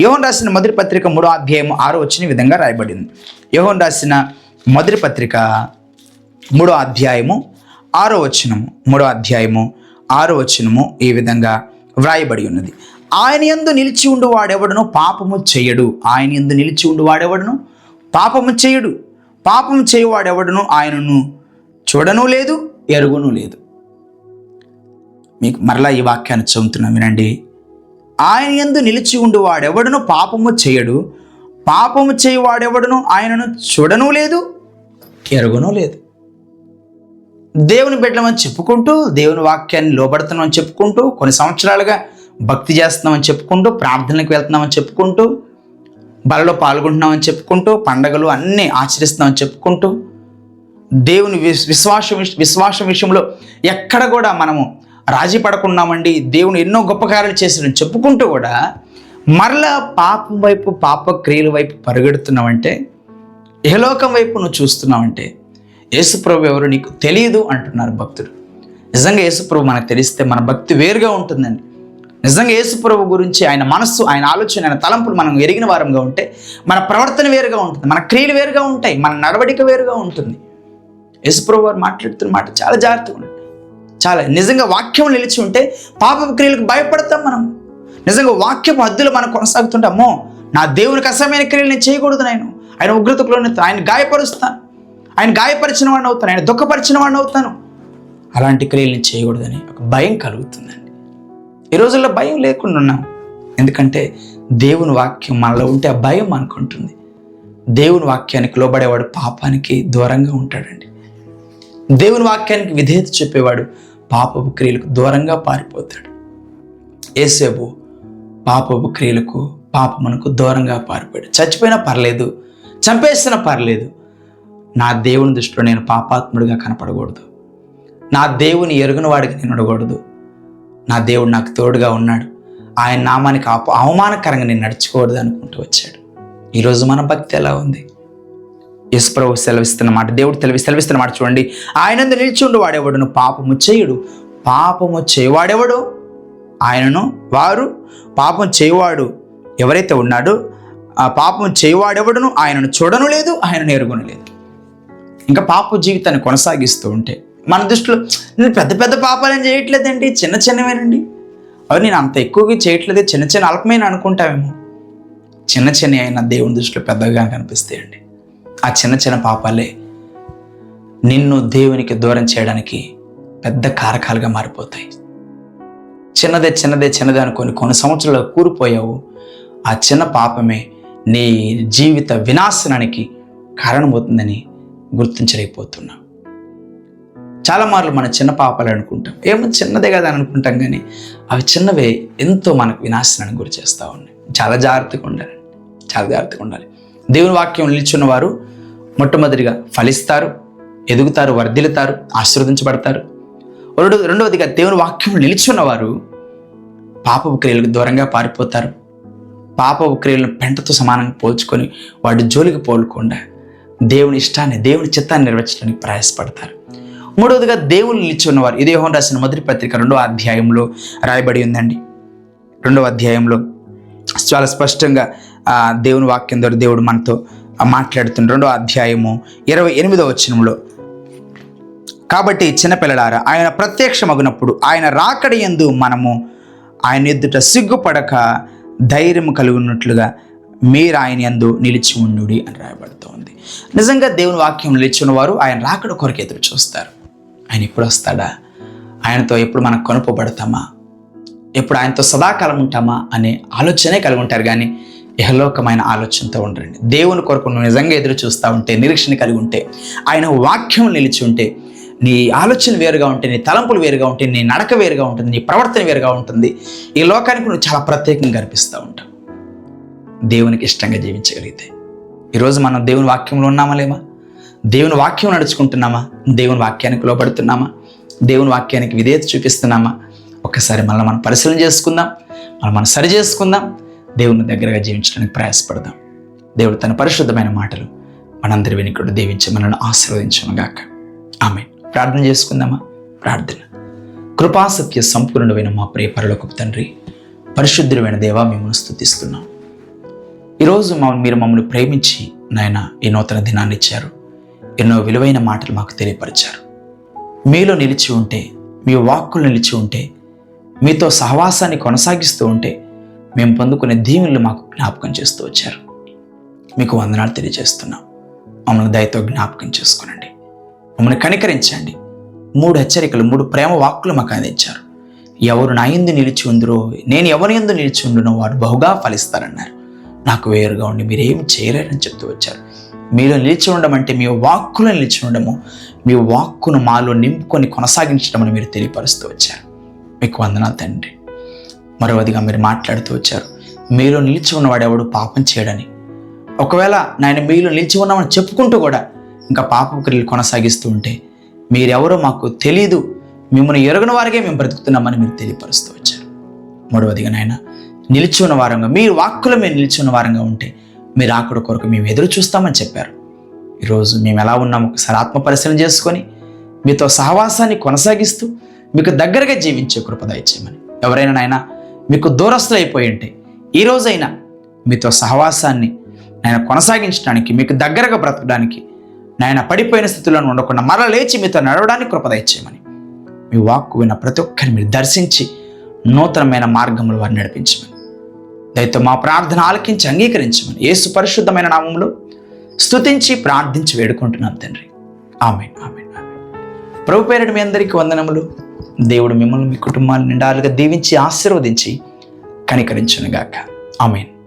యోహన్ రాసిన మొదటి పత్రిక మూడో అధ్యాయం ఆరో వచ్చిన విధంగా రాయబడింది. యోహన్ రాసిన మొదటి పత్రిక మూడో అధ్యాయము ఆరో వచనము మూడో అధ్యాయము ఆరో వచనము ఈ విధంగా వ్రాయబడి ఉన్నది. ఆయన యందు నిలిచి ఉండు వాడెవడను పాపము చేయడు. ఆయన యందు నిలిచి ఉండు వాడెవడను? పాపము చేయడు. పాపము చేయవాడెవడను? ఆయనను చూడను లేదు ఎరుగును లేదు. మీకు మరలా ఈ వాక్యాన్ని చదువుతున్నాం వినండి. ఆయన యందు నిలిచి ఉండు వాడెవడను పాపము చేయడు. పాపము చేయువాడెవడను ఆయనను చూడను లేదు ఎరుగును లేదు. దేవుని బిడ్డమని చెప్పుకుంటూ దేవుని వాక్యాన్ని లోబడుతున్నామని చెప్పుకుంటూ కొన్ని సంవత్సరాలుగా భక్తి చేస్తున్నామని చెప్పుకుంటూ ప్రార్థనలకు వెళ్తున్నామని చెప్పుకుంటూ బలలో పాల్గొంటున్నామని చెప్పుకుంటూ పండగలు అన్నీ ఆచరిస్తున్నామని చెప్పుకుంటూ దేవుని విశ్వాసం విశ్వాసం విషయంలో ఎక్కడ కూడా మనము రాజీ పడకున్నామండి దేవుని ఎన్నో గొప్ప కార్యాలు చేశాడని చెప్పుకుంటూ కూడా మరలా పాపం వైపు పాప క్రియల వైపు పరిగెడుతున్నామంటే ఇహలోకం వైపు నువ్వు చూస్తున్నావంటే యేసుప్రభు ఎవరు నీకు తెలియదు అంటున్నారు భక్తుడు నిజంగా యేసుప్రభు మనకు తెలిస్తే మన భక్తి వేరుగా ఉంటుందండి. నిజంగా యేసుప్రభు గురించి ఆయన మనస్సు ఆయన ఆలోచన ఆయన తలంపులు మనం ఎరిగిన వారంగా ఉంటే మన ప్రవర్తన వేరుగా ఉంటుంది మన క్రియలు వేరుగా ఉంటాయి మన నడవడిక వేరుగా ఉంటుంది. యేసుప్రభు వారు మాట్లాడుతున్న మాట చాలా జాగ్రత్తగా ఉండండి. చాలా నిజంగా వాక్యం నిలిచి ఉంటే పాప క్రియలకు భయపడతాం మనం. నిజంగా వాక్యపు హద్దులు మనం కొనసాగుతుంటే అమ్మో నా దేవునికి అసమైన క్రియలు నేను చేయకూడదు నేను ఆయన ఉగ్రతకు ఆయన గాయపరుస్తాను. ఆయన గాయపరిచిన వాడిని అవుతాను ఆయన దుఃఖపరిచిన వాడిని అవుతాను. అలాంటి క్రియలు నేను చేయకూడదని ఒక భయం కలుగుతుందండి. ఈ రోజుల్లో భయం లేకుండా ఉన్నాం. ఎందుకంటే దేవుని వాక్యం మనలో ఉంటే ఆ భయం అనుకుంటుంది దేవుని వాక్యానికి లోబడేవాడు పాపానికి దూరంగా ఉంటాడండి. దేవుని వాక్యానికి విధేయత చెప్పేవాడు పాపపు క్రియలకు దూరంగా పారిపోతాడు. ఏసేపు పాపపు క్రియలకు పాపమునకు దూరంగా పారిపోయాడు. చచ్చిపోయినా పర్లేదు చంపేసినా పర్లేదు. నా దేవుని దృష్టిలో నేను పాపాత్ముడిగా కనపడకూడదు. నా దేవుని ఎరుగున వాడికి నేను ఉండకూడదు నా దేవుడు నాకు తోడుగా ఉన్నాడు. ఆయన నామానికి అప అవమానకరంగా నేను నడుచుకోవద్దు అనుకుంటూ వచ్చాడు. ఈరోజు మన భక్తి ఎలా ఉంది? యశ్ప్రభు సెలవిస్తున్న మాట దేవుడు తెలివి సెలవిస్తున్న మాట చూడండి. ఆయనందు నిలిచిండు వాడెవడును? పాపము చేయుడు. పాపము చేయవాడెవడు? ఆయనను వారు పాపం చేయవాడు ఎవరైతే ఉన్నాడో ఆ పాపం చేయవాడెవడును? ఆయనను చూడను లేదు ఆయనను ఎరుగును లేదు. ఇంకా పాప జీవితాన్ని కొనసాగిస్తూ ఉంటే మన దృష్టిలో నేను పెద్ద పెద్ద పాపాలను చేయట్లేదండి? చిన్న చిన్నవేనండి. అవి నేను అంత ఎక్కువగా చేయట్లేదు చిన్న చిన్న అల్పమైన అనుకుంటామేమో చిన్న చిన్న అయినా దేవుని దృష్టిలో పెద్దగా కనిపిస్తాయండి. ఆ చిన్న చిన్న పాపాలే నిన్ను దేవునికి దూరం చేయడానికి పెద్ద కారకాలుగా మారిపోతాయి. చిన్నదే చిన్నదే చిన్నదే అనుకొని కొన్ని సంవత్సరాలు కూరిపోయావు. ఆ చిన్న పాపమే నీ జీవిత వినాశనానికి కారణమవుతుందని గుర్తించలేకపోతున్నా. చాలా మార్లు మన చిన్న పాపాలు అనుకుంటాం. ఏమో చిన్నదే కదా అని అనుకుంటాం కానీ అవి చిన్నవే ఎంతో మనకు వినాశనానికి గురి చేస్తూ ఉన్నాయి. చాలా జాగ్రత్తగా ఉండాలి. చాలా జాగ్రత్తగా ఉండాలి. దేవుని వాక్యం నిల్చున్న వారు మొట్టమొదటిగా ఫలిస్తారు ఎదుగుతారు వర్ధిల్లుతారు ఆశీర్వదించబడతారు. రెండో రెండవదిగా దేవుని వాక్యం నిలుచున్నవారు పాపపు క్రియలకు దూరంగా పారిపోతారు. పాపపు క్రియలను పెంటతో సమానంగా పోల్చుకొని వాడి జోలికి పోలకుండా దేవుని ఇష్టాన్ని దేవుని చిత్తాన్ని నెరవేర్చడానికి ప్రయాసపడతారు. మూడవదిగా దేవుని నిలిచి ఉన్నవారు ఇది రాసిన మొదటి పత్రిక రెండో అధ్యాయంలో రాయబడి ఉందండి. రెండవ అధ్యాయంలో చాలా స్పష్టంగా దేవుని వాక్యం ద్వారా దేవుడు మనతో మాట్లాడుతున్న రెండో అధ్యాయము ఇరవై ఎనిమిదో వచనంలో కాబట్టి చిన్నపిల్లలారా ఆయన ప్రత్యక్షమగునప్పుడు ఆయన రాకడి యందు మనము ఆయన ఎదుట సిగ్గుపడక ధైర్యం కలుగున్నట్లుగా మీరు ఆయన యందు నిలిచి ఉండుడి అని రాయబడుతోంది. నిజంగా దేవుని వాక్యం నిలిచిన వారు ఆయన రాకడ కొరకు ఎదురు చూస్తారు. ఆయన ఎప్పుడు వస్తాడా? ఆయనతో ఎప్పుడు మనం కొనుపబడతామా? ఎప్పుడు ఆయనతో సదాకాలం ఉంటామా? అనే ఆలోచనే కలిగి ఉంటారు. కానీ యహలోకమైన ఆలోచనతో ఉండండి. దేవుని కొరకు నువ్వు నిజంగా ఎదురు చూస్తూ ఉంటే నిరీక్షణ కలిగి ఉంటే ఆయన వాక్యం నిలిచి ఉంటే నీ ఆలోచన వేరుగా ఉంటే నీ తలంపులు వేరుగా ఉంటే నీ నడక వేరుగా ఉంటుంది నీ ప్రవర్తన వేరుగా ఉంటుంది. ఈ లోకానికి నువ్వు చాలా ప్రత్యేకంగా కనిపిస్తూ ఉంటావు. దేవునికి ఇష్టంగా జీవించగలిగితే. ఈరోజు మనం దేవుని వాక్యంలో ఉన్నామా లేమా? దేవుని వాక్యం నడుచుకుంటున్నామా? దేవుని వాక్యానికి లోపడుతున్నామా దేవుని వాక్యానికి విధేయత చూపిస్తున్నామా? ఒక్కసారి మళ్ళీ మనం పరిశీలన చేసుకుందాం. మనం మనం సరి చేసుకుందాం. దేవుని దగ్గరగా జీవించడానికి ప్రయాసపడదాం. దేవుడు తన పరిశుద్ధమైన మాటలు మనందరి వెనుకడు దీవించి మనల్ని ఆశీర్వదించనుగాక. ఆమె ప్రార్థన చేసుకుందామా? ప్రార్థన. కృపాసత్య సంపూర్ణుడైన మా ప్రియ పరలోకపు తండ్రి పరిశుద్ధుడైన దేవా మిమ్మల్ని స్థుతిస్తున్నాం ఈరోజు మమ్మల్ని మీరు మమ్మల్ని ప్రేమించి నాయన ఈ నూతన దినాన్ని ఇచ్చారు. ఎన్నో విలువైన మాటలు మాకు తెలియపరిచారు. మీలో నిలిచి ఉంటే మీ వాక్కులు నిలిచి ఉంటే మీతో సహవాసాన్ని కొనసాగిస్తూ ఉంటే మేము పొందుకునే దీవులు మాకు జ్ఞాపకం చేస్తూ వచ్చారు. మీకు వందనాలు తెలియజేస్తున్నాం. మమ్మల్ని దయతో జ్ఞాపకం చేసుకోనండి. మమ్మల్ని కనికరించండి. మూడు హెచ్చరికలు మూడు ప్రేమ వాక్కులు మాకు అందించారు. ఎవరు నా ఎందు నిలిచి ఉందరో నేను ఎవరి ఎందు నిలిచి ఉండునో వారు బహుగా ఫలిస్తారన్నారు. నాకు వేరుగా ఉండి మీరేం చేయలేరని చెప్తూ వచ్చారు. మీలో నిలిచి ఉండడం అంటే మీ వాక్కులో నిలిచి ఉండడము మీ వాక్కును మాలో నింపుకొని కొనసాగించడం అని మీరు తెలియపరుస్తూ వచ్చారు. మీకు వందనాలు తండ్రి. మరోవదిగా మీరు మాట్లాడుతూ వచ్చారు. మీలో నిలిచి ఉన్నవాడు ఎవడు పాపం చేయడని. ఒకవేళ నాయన మీలో నిలిచి ఉన్నామని చెప్పుకుంటూ కూడా ఇంకా పాప క్రియలు కొనసాగిస్తూ ఉంటే మీరెవరో మాకు తెలీదు. మిమ్మల్ని ఎరగని వారికే మేము బ్రతుకుతున్నామని మీరు తెలియపరుస్తూ వచ్చారు. మూడవదిగా నాయన నిలిచి ఉన్న వారంగా మీరు వాక్కులో మేము నిలిచి ఉన్న వారంగా ఉంటే మీరు ఆకుడు కొరకు మేము ఎదురు చూస్తామని చెప్పారు. ఈరోజు మేము ఎలా ఉన్నాము ఒకసారి ఆత్మ పరిశీలన చేసుకొని మీతో సహవాసాన్ని కొనసాగిస్తూ మీకు దగ్గరగా జీవించే కృప దయచేయమని. ఎవరైనా నాయనా మీకు దూరస్తులు అయిపోయి ఉంటే మీతో సహవాసాన్ని నాయన కొనసాగించడానికి మీకు దగ్గరగా బ్రతకడానికి నాయన పడిపోయిన స్థితిలో ఉండకుండా మరల లేచి మీతో నడవడానికి కృపదయచేయమని మీ వాక్కు విన్న ప్రతి ఒక్కరిని మీరు దర్శించి నూతనమైన మార్గములు వారిని నడిపించమని. దయతో మా ప్రార్థన ఆలకించి అంగీకరించమని యేసు పరిశుద్ధమైన నామంలో స్తుతించి ప్రార్థించి వేడుకుంటున్నాం తండ్రి. ఆమె ఆమె ప్రభు పేరటి మీ అందరికీ వందనములు. దేవుడు మిమ్మల్ని మీ కుటుంబాన్ని నిండాలుగా దీవించి ఆశీర్వదించి కనికరించునుగాక. ఆమెన్.